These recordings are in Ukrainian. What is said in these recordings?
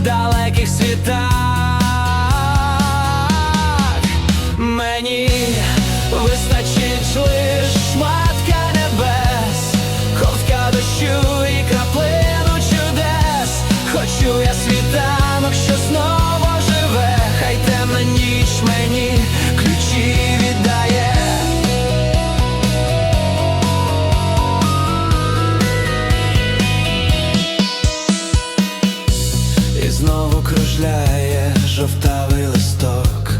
далеких світах. Жовтавий листок.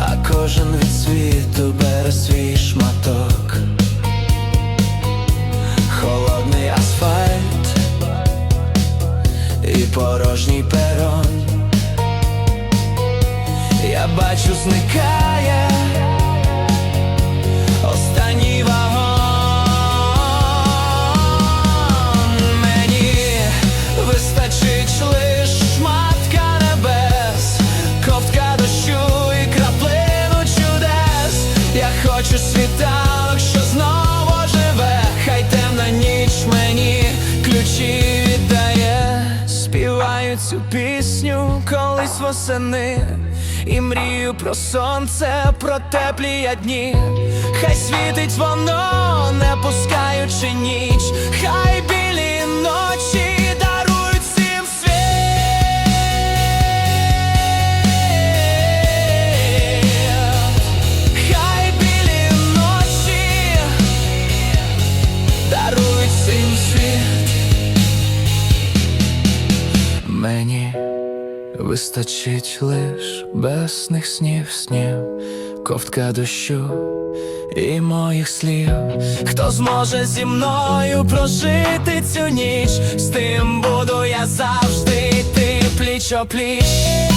А кожен від світу бере свій шматок. Холодний асфальт і порожній перон. Я бачу, зникає пісню восени. І мрію про сонце, про теплі я дні. Хай світить воно, не пускаючи ніч, вистачить лиш безсних снів снів, ковтка дощу і моїх слів. Хто зможе зі мною прожити цю ніч? З тим буду я завжди йти пліч о пліч.